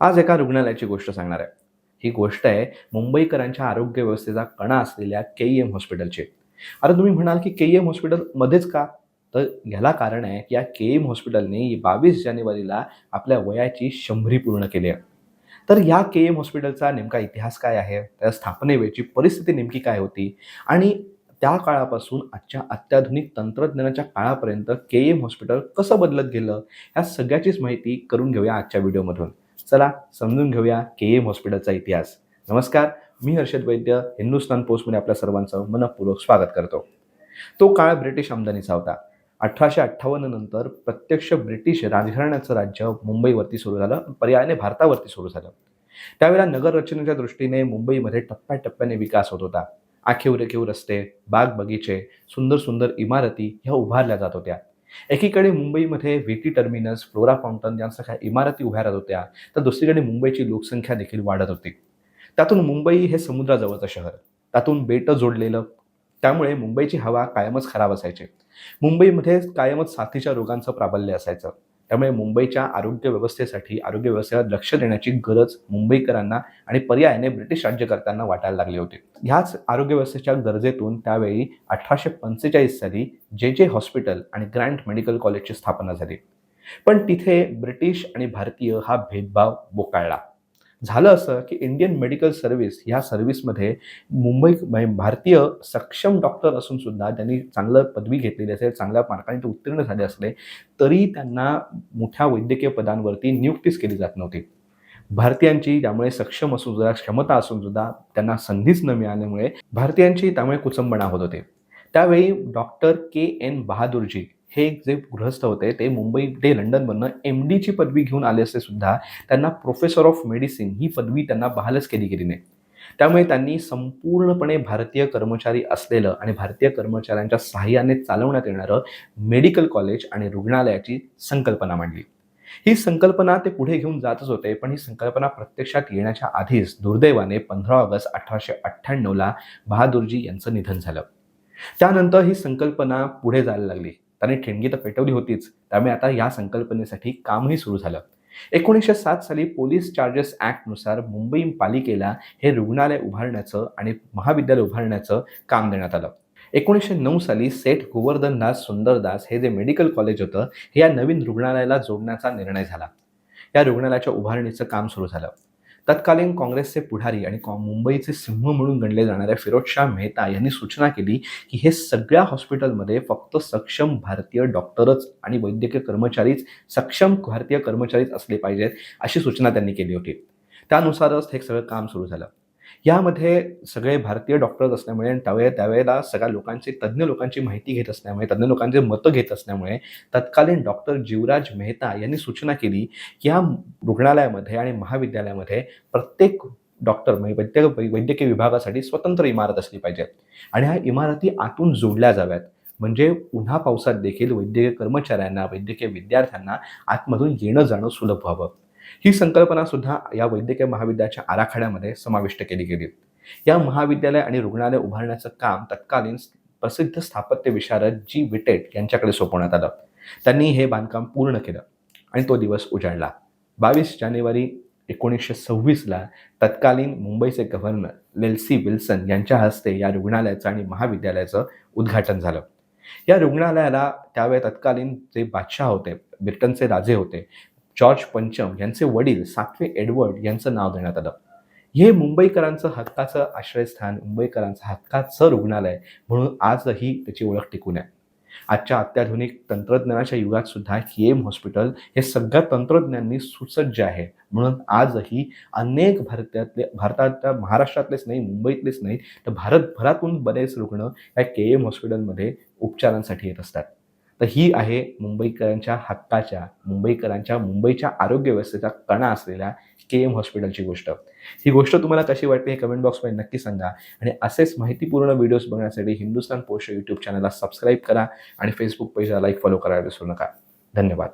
आज एका रुग्णालयाची गोष्ट सांगणार आहे. ही गोष्ट आहे मुंबईकरांच्या आरोग्य व्यवस्थेचा कणा असलेल्या के ई एम हॉस्पिटलची. आता तुम्ही म्हणाल की के ई एम हॉस्पिटलमध्येच का? तर ह्याला कारण आहे की या के एम हॉस्पिटलने बावीस जानेवारीला आपल्या वयाची शंभरी पूर्ण केली आहे. तर या के एम हॉस्पिटलचा नेमका इतिहास काय आहे? त्या स्थापनेवेळची परिस्थिती नेमकी काय होती? आणि त्या काळापासून आजच्या अत्याधुनिक तंत्रज्ञानाच्या काळापर्यंत के एम हॉस्पिटल कसं बदलत गेलं? ह्या सगळ्याचीच माहिती करून घेऊया आजच्या व्हिडिओमधून. चला समजून घेऊया के एम हॉस्पिटलचा इतिहास. नमस्कार मी हर्षद वैद्य हिंदुस्तान पोस्टमध्ये आपल्या सर्वांचं मनपूर्वक स्वागत करतो. तो काळ ब्रिटिश आमदानीचा होता. अठराशे अठ्ठावन्न नंतर प्रत्यक्ष ब्रिटिश राजघराण्याचं राज्य मुंबईवरती सुरू झालं पर्यायाने भारतावरती सुरू झालं. त्यावेळेला नगर रचनेच्या दृष्टीने मुंबईमध्ये टप्प्याटप्प्याने विकास होत होता. आखीव रेखीव रस्ते बाग बगीचे सुंदर सुंदर इमारती ह्या उभारल्या जात होत्या. एकीकडे मुंबईमध्ये V T terminus Flora Fountain यांसारख्या इमारती उभ्या राहत होत्या तर दुसरीकडे मुंबईची लोकसंख्या देखील वाढत होती. त्यातून मुंबई हे समुद्राजवळचं शहर त्यातून बेटं जोडलेलं त्यामुळे मुंबईची हवा कायमच खराब असायची. मुंबईमध्ये कायमच साथीच्या रोगांचं प्राबल्य असायचं. त्यामुळे मुंबईच्या आरोग्य व्यवस्थेसाठी आरोग्य व्यवस्थेला लक्ष देण्याची गरज मुंबईकरांना आणि पर्यायाने ब्रिटिश राज्यकर्त्यांना वाटायला लागली होती. ह्याच आरोग्य व्यवस्थेच्या गरजेतून त्यावेळी अठराशे पंचेचाळीस साली जे जे हॉस्पिटल आणि ग्रँड मेडिकल कॉलेजची स्थापना झाली. पण तिथे ब्रिटिश आणि भारतीय हा भेदभाव बोकाळला. झालं असं की इंडियन मेडिकल सर्व्हिस ह्या सर्व्हिसमध्ये मुंबई म्हणजे भारतीय सक्षम डॉक्टर असून सुद्धा त्यांनी चांगलं पदवी घेतलेली असेल चांगल्या मार्काने ते उत्तीर्ण झाले असले तरी त्यांना मोठ्या वैद्यकीय पदांवरती नियुक्तीच केली जात नव्हती. भारतीयांची त्यामुळे सक्षम असून सुद्धा क्षमता असून सुद्धा त्यांना संधीच न मिळाल्यामुळे भारतीयांची त्यामुळे कुचंबणा होत होते. त्यावेळी डॉक्टर के एन बहादूरजी हे जे गृहस्थ होते ते मुंबई ते लंडनमधनं एम डीची पदवी घेऊन आले असते सुद्धा त्यांना प्रोफेसर ऑफ मेडिसिन ही पदवी त्यांना बहालच केली गेली नाही. त्यामुळे त्यांनी संपूर्णपणे भारतीय कर्मचारी असलेलं आणि भारतीय कर्मचाऱ्यांच्या सहाय्याने चालवण्यात येणारं मेडिकल कॉलेज आणि रुग्णालयाची संकल्पना मांडली. ही संकल्पना ते पुढे घेऊन जातच होते पण ही संकल्पना प्रत्यक्षात येण्याच्या आधीच दुर्दैवाने पंधरा ऑगस्ट अठराशे अठ्ठ्याण्णवला बहादूरजी यांचं निधन झालं. त्यानंतर ही संकल्पना पुढे जायला लागली. त्यांनी ठेणगी तर पेटवली होतीच. त्यामुळे आता या संकल्पनेसाठी कामही सुरू झालं. एकोणीसशे सात साली पोलीस चार्जेस ॲक्टनुसार मुंबई पालिकेला हे रुग्णालय उभारण्याचं आणि महाविद्यालय उभारण्याचं काम देण्यात आलं. एकोणीसशे नऊ साली सेठ गोवर्धनदास सुंदरदास हे जे मेडिकल कॉलेज होतं हे या नवीन रुग्णालयाला जोडण्याचा निर्णय झाला. या रुग्णालयाच्या उभारणीचं काम सुरू झालं. तत्कालीन काँग्रेसचे पुढारी आणि कॉ- मुंबईचे सिंह म्हणून गणले जाणाऱ्या फिरोजशाह मेहता यांनी सूचना केली की हे सगळ्या हॉस्पिटलमध्ये फक्त सक्षम भारतीय डॉक्टरच आणि वैद्यकीय कर्मचारीच सक्षम भारतीय कर्मचारीच असले पाहिजेत अशी सूचना त्यांनी केली होती. त्यानुसारच हे सगळं काम सुरू झालं. यामध्ये सगळे भारतीय डॉक्टर्स असल्यामुळे आणि त्यावेळे त्यावेळेला सगळ्या लोकांची तज्ज्ञ लोकांची माहिती घेत असल्यामुळे तज्ज्ञ लोकांचे मतं घेत असल्यामुळे तत्कालीन डॉक्टर जीवराज मेहता यांनी सूचना केली की या रुग्णालयामध्ये आणि महाविद्यालयामध्ये प्रत्येक डॉक्टर म्हणजे वैद्य वैद्यकीय विभागासाठी स्वतंत्र इमारत असली पाहिजे आणि ह्या इमारती आतून जोडल्या जाव्यात. म्हणजे उन्हा पावसात देखील वैद्यकीय कर्मचाऱ्यांना वैद्यकीय विद्यार्थ्यांना आतमधून येणं जाणं सुलभ व्हावं. ही संकल्पना सुद्धा या वैद्यकीय महाविद्यालयाच्या आराखड्यामध्ये समाविष्ट केली गेली. या महाविद्यालय आणि रुग्णालय उभारण्याचं काम तत्कालीन प्रसिद्ध स्थापत्य विशारद जी. विटेट यांच्याकडे सोपवण्यात आलं. त्यांनी हे बांधकाम पूर्ण केलं आणि तो दिवस उजाडला. बावीस जानेवारी एकोणीसशे सव्वीसला तत्कालीन मुंबईचे गव्हर्नर लेल्सी विल्सन यांच्या हस्ते या रुग्णालयाचं आणि महाविद्यालयाचं उद्घाटन झालं. या रुग्णालयाला त्यावेळी तत्कालीन जे बादशाह होते ब्रिटनचे राजे होते जॉर्ज पंचम यांचे वडील सातवे एडवर्ड यांचं नाव देण्यात आलं. हे मुंबईकरांचं हक्काचं आश्रयस्थान मुंबईकरांचं हक्काचं रुग्णालय म्हणून आजही त्याची ओळख टिकून आहे. आजच्या अत्याधुनिक तंत्रज्ञानाच्या युगात सुद्धा के एम हॉस्पिटल हे सगळ्या तंत्रज्ञांनी सुसज्ज आहे म्हणून आजही अनेक भारतातले भारतातल्या महाराष्ट्रातलेच नाही मुंबईतलेच नाही तर भारतभरातून बरेच रुग्ण या के एम हॉस्पिटलमध्ये उपचारांसाठी येत असतात. तर ही आहे मुंबईकरांच्या हक्काच्या मुंबईकरांच्या मुंबईच्या आरोग्य व्यवस्थेचा कणा असलेल्या के एम हॉस्पिटलची गोष्ट. ही गोष्ट तुम्हाला कशी वाटते हे कमेंट बॉक्समध्ये नक्की सांगा आणि असेच माहितीपूर्ण व्हिडिओज बघण्यासाठी हिंदुस्तान पोस्ट यूट्यूब चॅनलला सबस्क्राईब करा आणि फेसबुक पेजला लाईक फॉलो करायला विसरू नका. धन्यवाद.